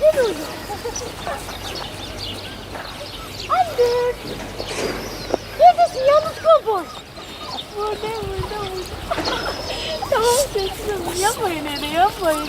Gel oğlum. Anne. Neredesin yalnız kovboy? Burada burada burada. tamam sessiz olun. Yapmayın öyle yapmayın.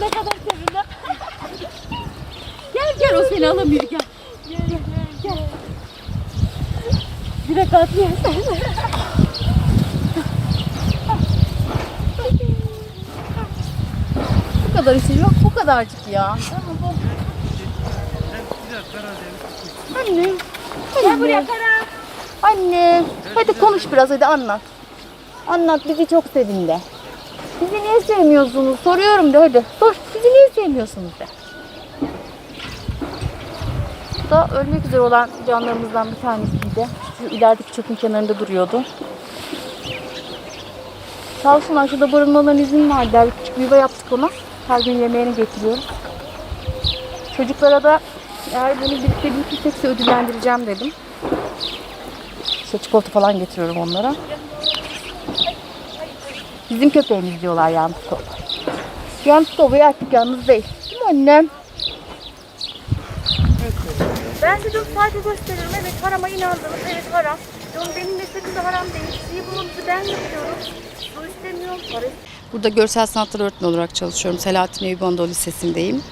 ne kadar sevindim. gel gel o seni alamıyor gel. Gel gel gel. Direkt atlıyor sen. Bu kadar işi yok. Bu kadarcık ya. Anne. Gel buraya Kara. Anne. Hadi konuş biraz hadi anlat. Anlat bizi çok sevindi. Bizi niye sevmiyorsunuz? Soruyorum de hadi. Sor. Bizi niye sevmiyorsunuz de. Bu da ölmek üzere olan canlarımızdan bir tanesiydi. Şu ilerideki çöpün kenarında duruyordu. Sağ olsunlar şurada barınmalarına izin verdiler. Küçük bir yuva yaptık ona. Her gün yemeğini getiriyoruz. Çocuklara da eğer bunu birlikte büyütürsek ödüllendireceğim dedim. İşte çikolata falan getiriyorum onlara. Bizim köpeğimiz diyorlar yalnız top. Yalnız artık yalnız değil. Değil mi annem? Ben de dört saate gösteriyorum. Evet harama inandınız. Evet haram. Diyorum benim meslekimde haram değil. Sizi buluntuzu ben yapıyorum. Bu istemiyorum. Para Burada görsel sanatlar öğretmeni olarak çalışıyorum. Selahattin Eyüp Anadolu Lisesi'ndeyim.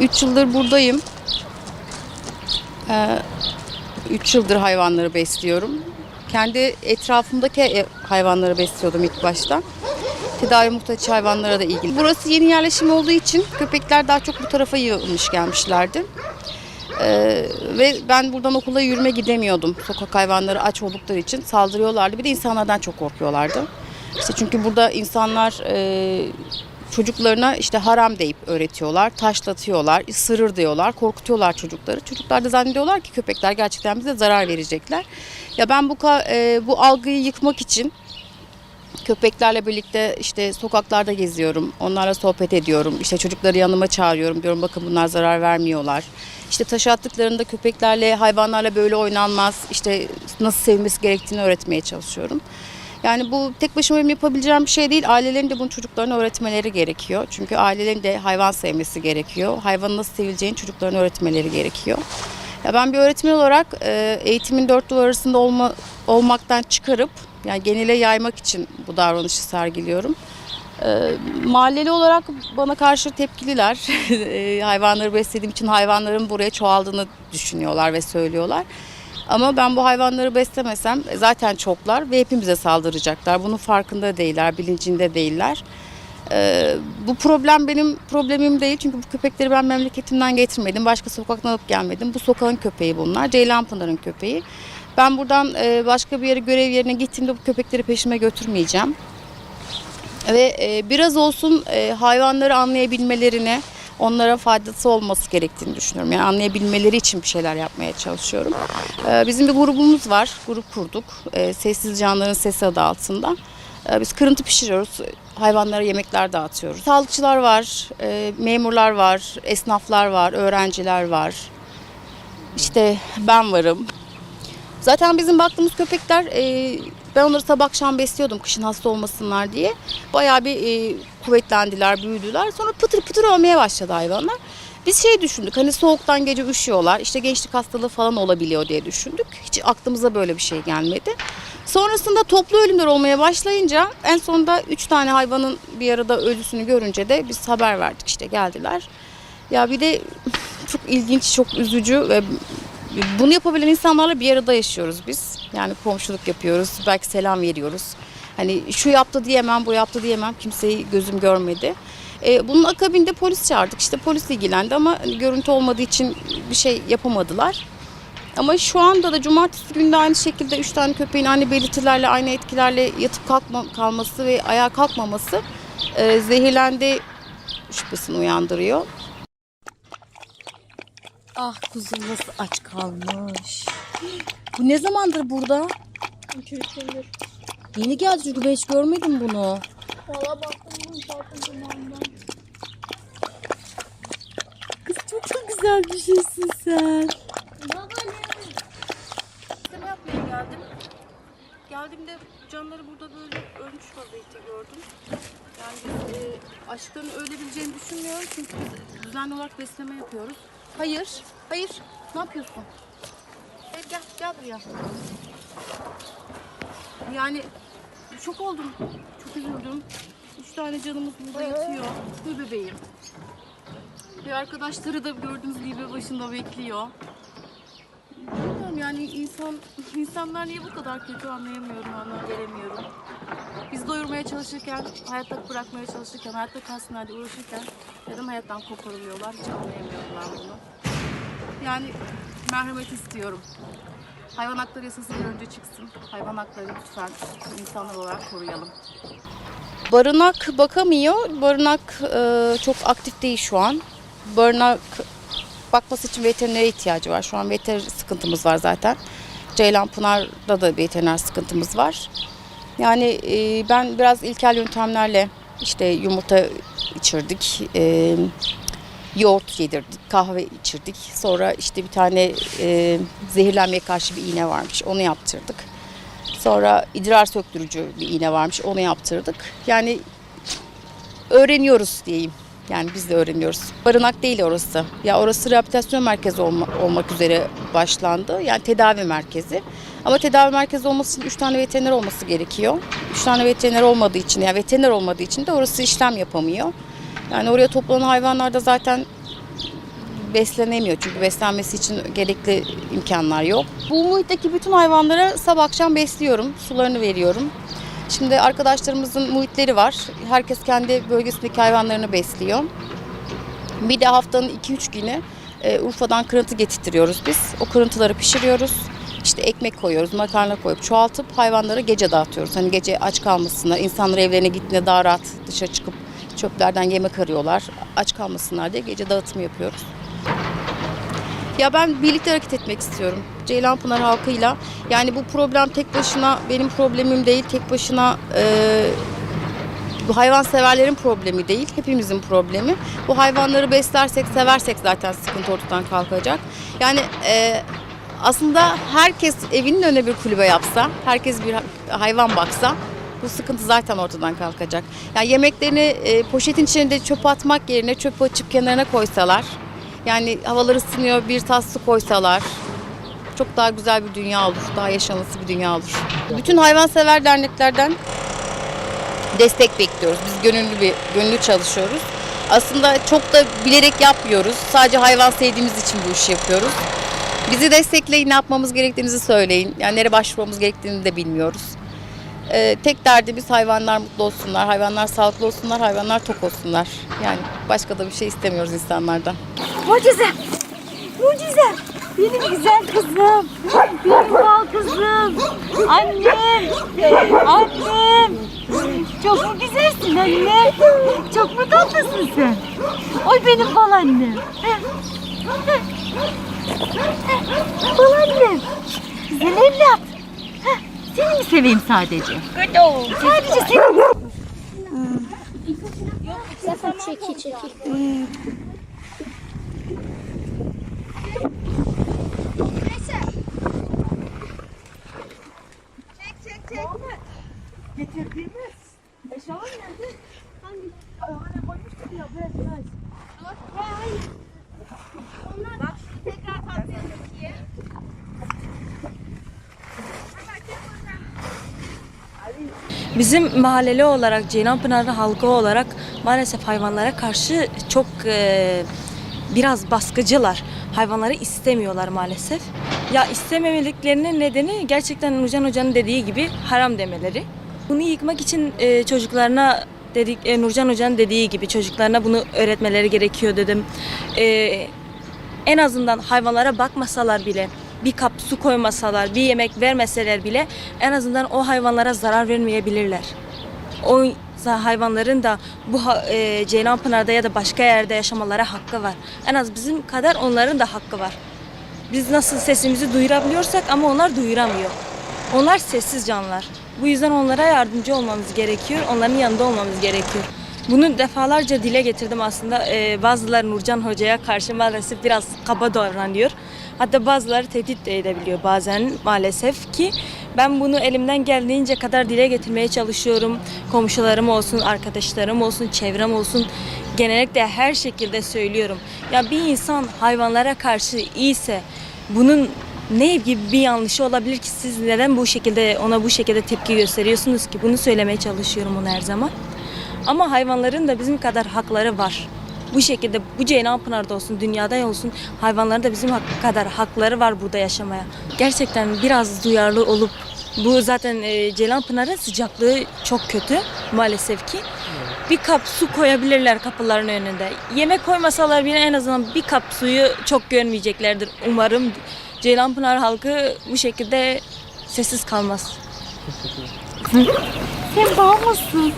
3 yıldır buradayım. 3 yıldır hayvanları besliyorum. Kendi etrafımdaki e- hayvanları besliyordum ilk başta. Tedavi muhtaç hayvanlara da ilgili. Burası yeni yerleşim olduğu için köpekler daha çok bu tarafa yığılmış gelmişlerdi. Ee, ve ben buradan okula yürüme gidemiyordum. Sokak hayvanları aç oldukları için saldırıyorlardı. Bir de insanlardan çok korkuyorlardı. İşte çünkü burada insanlar e, çocuklarına işte haram deyip öğretiyorlar, taşlatıyorlar, ısırır diyorlar, korkutuyorlar çocukları. Çocuklar da zannediyorlar ki köpekler gerçekten bize zarar verecekler. Ya ben bu e, bu algıyı yıkmak için köpeklerle birlikte işte sokaklarda geziyorum. Onlarla sohbet ediyorum. İşte çocukları yanıma çağırıyorum. Diyorum bakın bunlar zarar vermiyorlar. İşte taş attıklarında köpeklerle, hayvanlarla böyle oynanmaz. İşte nasıl sevmesi gerektiğini öğretmeye çalışıyorum. Yani bu tek başıma benim yapabileceğim bir şey değil. Ailelerin de bunu çocuklarına öğretmeleri gerekiyor. Çünkü ailelerin de hayvan sevmesi gerekiyor. Hayvanın nasıl sevileceğini çocuklarına öğretmeleri gerekiyor. Ya ben bir öğretmen olarak e, eğitimin dört duvar arasında olma, olmaktan çıkarıp yani genele yaymak için bu davranışı sergiliyorum. E, mahalleli olarak bana karşı tepkililer. E, hayvanları beslediğim için hayvanların buraya çoğaldığını düşünüyorlar ve söylüyorlar. Ama ben bu hayvanları beslemesem zaten çoklar ve hepimize saldıracaklar. Bunun farkında değiller, bilincinde değiller. Ee, bu problem benim problemim değil çünkü bu köpekleri ben memleketimden getirmedim. Başka sokaktan alıp gelmedim. Bu sokağın köpeği bunlar. Ceylanpınar'ın köpeği. Ben buradan e, başka bir yere görev yerine gittiğimde bu köpekleri peşime götürmeyeceğim. Ve e, biraz olsun e, hayvanları anlayabilmelerini, onlara faydası olması gerektiğini düşünüyorum. Yani anlayabilmeleri için bir şeyler yapmaya çalışıyorum. E, bizim bir grubumuz var, grup kurduk. E, Sessiz Canların Sesi adı altında. E, biz kırıntı pişiriyoruz, hayvanlara yemekler dağıtıyoruz. Sağlıkçılar var, e, memurlar var, esnaflar var, öğrenciler var. İşte ben varım. Zaten bizim baktığımız köpekler e, ben onları sabah akşam besliyordum kışın hasta olmasınlar diye. Bayağı bir e, kuvvetlendiler, büyüdüler. Sonra pıtır pıtır ölmeye başladı hayvanlar. Biz şey düşündük hani soğuktan gece üşüyorlar işte gençlik hastalığı falan olabiliyor diye düşündük. Hiç aklımıza böyle bir şey gelmedi. Sonrasında toplu ölümler olmaya başlayınca en sonunda 3 tane hayvanın bir arada ölüsünü görünce de biz haber verdik işte geldiler. Ya bir de çok ilginç, çok üzücü ve bunu yapabilen insanlarla bir arada yaşıyoruz biz. Yani komşuluk yapıyoruz, belki selam veriyoruz. Hani şu yaptı diyemem, bu yaptı diyemem. Kimseyi gözüm görmedi. Ee, bunun akabinde polis çağırdık. İşte polis ilgilendi ama hani görüntü olmadığı için bir şey yapamadılar. Ama şu anda da cumartesi günde aynı şekilde 3 tane köpeğin aynı belirtilerle, aynı etkilerle yatıp kalkma, kalması ve ayağa kalkmaması e, zehirlendi şüphesini uyandırıyor. Ah kuzum nasıl aç kalmış. Bu ne zamandır burada? Yeni geldi çünkü ben hiç görmedim bunu. Valla baktım bu zaten zamanından. Kız çok da güzel bir şeysin sen. Baba ne? Yapmaya geldim. geldiğimde canları burada böyle ölmüş vaziyette gördüm. Yani biz e, açlıklarını ölebileceğini düşünmüyorum çünkü biz düzenli olarak besleme yapıyoruz. Hayır, hayır. Ne yapıyorsun? Gel, gel, gel buraya. Yani çok oldum. Çok üzüldüm. Üç tane canımız burada yatıyor. Dur bebeğim. Ve arkadaşları da gördüğünüz gibi başında bekliyor. Bilmiyorum yani insan insanlar niye bu kadar kötü anlayamıyorum, anlam veremiyorum. Biz doyurmaya çalışırken, hayatta bırakmaya çalışırken, hayatta kalsınlar diye uğraşırken neden hayattan koparılıyorlar hiç anlayamıyorum ben bunu. Yani merhamet istiyorum. Hayvan hakları yasası bir önce çıksın. Hayvan hakları lütfen insanlar olarak koruyalım. Barınak bakamıyor. Barınak e, çok aktif değil şu an. Barınak bakması için veterinere ihtiyacı var. Şu an veteriner sıkıntımız var zaten. Ceylanpınar'da da veteriner sıkıntımız var. Yani e, ben biraz ilkel yöntemlerle işte yumurta içirdik, e, yoğurt yedirdik, kahve içirdik. Sonra işte bir tane e, zehirlenmeye karşı bir iğne varmış, onu yaptırdık. Sonra idrar söktürücü bir iğne varmış, onu yaptırdık. Yani öğreniyoruz diyeyim. Yani biz de öğreniyoruz. Barınak değil orası. Ya orası rehabilitasyon merkezi olma- olmak üzere başlandı. Yani tedavi merkezi. Ama tedavi merkezi olması için 3 tane veteriner olması gerekiyor. 3 tane veteriner olmadığı için, yani veteriner olmadığı için de orası işlem yapamıyor. Yani oraya toplanan hayvanlar da zaten beslenemiyor. Çünkü beslenmesi için gerekli imkanlar yok. Bu muhitteki bütün hayvanlara sabah akşam besliyorum. Sularını veriyorum. Şimdi arkadaşlarımızın muhitleri var. Herkes kendi bölgesindeki hayvanlarını besliyor. Bir de haftanın 2-3 günü e, Urfa'dan kırıntı getirtiyoruz biz. O kırıntıları pişiriyoruz. İşte ekmek koyuyoruz, makarna koyup çoğaltıp hayvanlara gece dağıtıyoruz. Hani gece aç kalmasınlar, insanlar evlerine gittiğinde daha rahat dışarı çıkıp çöplerden yemek arıyorlar. Aç kalmasınlar diye gece dağıtımı yapıyoruz. Ya ben birlikte hareket etmek istiyorum. Ceylanpınar halkıyla. Yani bu problem tek başına benim problemim değil. Tek başına e, bu hayvanseverlerin problemi değil. Hepimizin problemi. Bu hayvanları beslersek, seversek zaten sıkıntı ortadan kalkacak. Yani e, aslında herkes evinin önüne bir kulübe yapsa, herkes bir hayvan baksa bu sıkıntı zaten ortadan kalkacak. Yani yemeklerini e, poşetin içine de çöp atmak yerine çöpü açıp kenarına koysalar, yani havalar ısınıyor bir tas su koysalar çok daha güzel bir dünya olur. Daha yaşanası bir dünya olur. Bütün hayvansever derneklerden destek bekliyoruz. Biz gönüllü bir gönüllü çalışıyoruz. Aslında çok da bilerek yapmıyoruz. Sadece hayvan sevdiğimiz için bu işi yapıyoruz. Bizi destekleyin, ne yapmamız gerektiğinizi söyleyin. Yani nereye başvurmamız gerektiğini de bilmiyoruz. Ee, tek derdimiz hayvanlar mutlu olsunlar, hayvanlar sağlıklı olsunlar, hayvanlar tok olsunlar. Yani başka da bir şey istemiyoruz insanlardan. Mucize. Mucize. Benim güzel kızım. Benim bal kızım. Annem. Annem. Çok mu güzelsin anne? Çok mu tatlısın sen? Oy benim bal annem. Bal annem. Güzel evlat. Seni mi seveyim sadece? Sadece seni. Çeki çeki. Bizim mahalleli olarak Ceylanpınar'ın halkı olarak maalesef hayvanlara karşı çok e, biraz baskıcılar. Hayvanları istemiyorlar maalesef. Ya istememeliklerinin nedeni gerçekten Nurcan Hoca'nın dediği gibi haram demeleri. Bunu yıkmak için e, çocuklarına dedik e, Nurcan Hoca'nın dediği gibi çocuklarına bunu öğretmeleri gerekiyor dedim. E, en azından hayvanlara bakmasalar bile bir kap su koymasalar, bir yemek vermeseler bile en azından o hayvanlara zarar vermeyebilirler. O hayvanların da bu e, Ceylanpınar'da ya da başka yerde yaşamalara hakkı var. En az bizim kadar onların da hakkı var. Biz nasıl sesimizi duyurabiliyorsak ama onlar duyuramıyor. Onlar sessiz canlılar. Bu yüzden onlara yardımcı olmamız gerekiyor. Onların yanında olmamız gerekiyor. Bunu defalarca dile getirdim aslında. Ee, bazıları Nurcan Hoca'ya karşı maalesef biraz kaba davranıyor. Hatta bazıları tehdit de edebiliyor bazen maalesef ki Ben bunu elimden geldiğince kadar dile getirmeye çalışıyorum. Komşularım olsun, arkadaşlarım olsun, çevrem olsun. Genellikle her şekilde söylüyorum. Ya bir insan hayvanlara karşı iyiyse bunun ne gibi bir yanlışı olabilir ki siz neden bu şekilde ona bu şekilde tepki gösteriyorsunuz ki bunu söylemeye çalışıyorum onu her zaman. Ama hayvanların da bizim kadar hakları var. Bu şekilde bu Ceylanpınar'da olsun, dünyada olsun hayvanların da bizim hak- kadar hakları var burada yaşamaya. Gerçekten biraz duyarlı olup bu zaten e, Ceylanpınar'ın sıcaklığı çok kötü maalesef ki. Bir kap su koyabilirler kapıların önünde. Yemek koymasalar bile en azından bir kap suyu çok görmeyeceklerdir. Umarım Ceylanpınar halkı bu şekilde sessiz kalmaz. Sen bal mısın?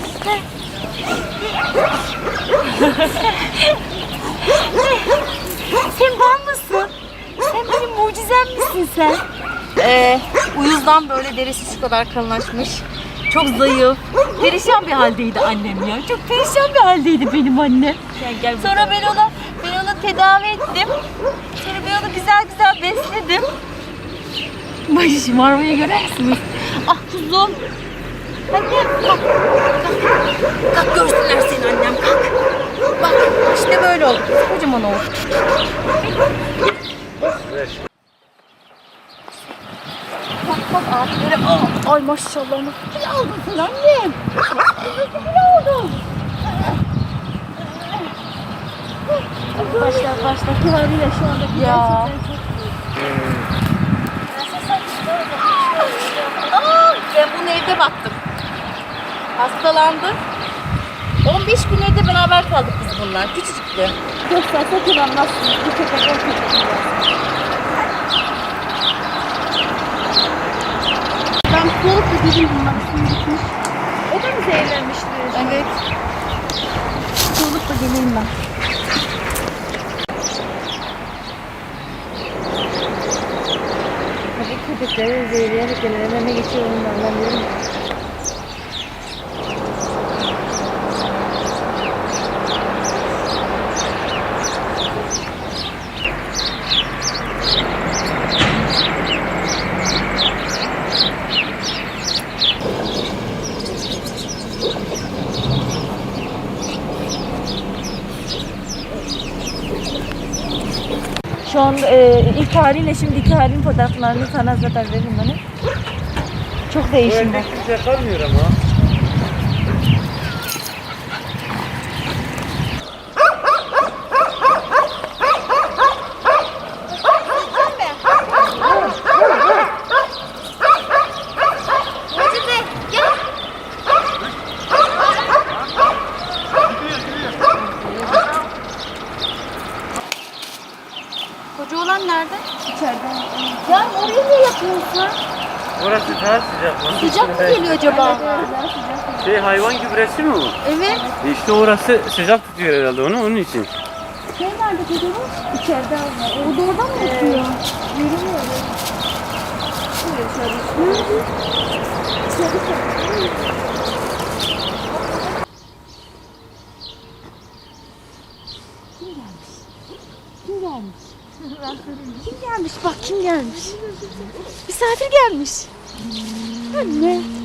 sen bal mısın? Sen benim mucizem misin sen? Ee, uyuzdan böyle derisi şu kadar kalınlaşmış. Çok zayıf. Perişan bir haldeydi annem ya. Çok perişan bir haldeydi benim annem. Sonra ben ona ben onu tedavi ettim. Sonra ben onu güzel güzel besledim. Bak şımarmayı görüyor musunuz? Ah kuzum. Annem kalk. Kalk, kalk görsünler seni annem kalk. Bak işte böyle oldu. Kocaman oldu. Bak bak abileri. Aa, ay maşallah. Nasıl kilo aldın sen annem? Nasıl kilo aldın? Başlar başlar. Kıvamıyla şu anda Ya. Aa, ben bunu evde baktım. Hastalandı. 15 gün evde beraber kaldık biz bunlar. Küçücüktü. gösterse kıvamazsınız. Bu köpek o köpek. Ben soğuk bir dedim bunlar gitmiş. O da mı zehirlenmişti? Evet. Soğuk da geleyim ben. Tabii köpekleri zehirleyerek önüne geçiyor onu ben anlamıyorum. An e, ilk haliyle şimdiki halin fotoğraflarını sana zaten veririm bana. Çok değişim var. kimse kalmıyor ama. Koca olan nerede? Ya orayı ne yapıyorsun? Orası daha sıcak lan. Sıcak mı geliyor acaba? Şey hayvan gübresi mi o? Evet. İşte orası sıcak tutuyor herhalde onu onun için. Şey nerede çocuğumuz? İçeride var. O da oradan mı yapıyor? Yürümüyor. Kim gelmiş? Kim gelmiş? Bak kim gelmiş? Misafir gelmiş. Anne.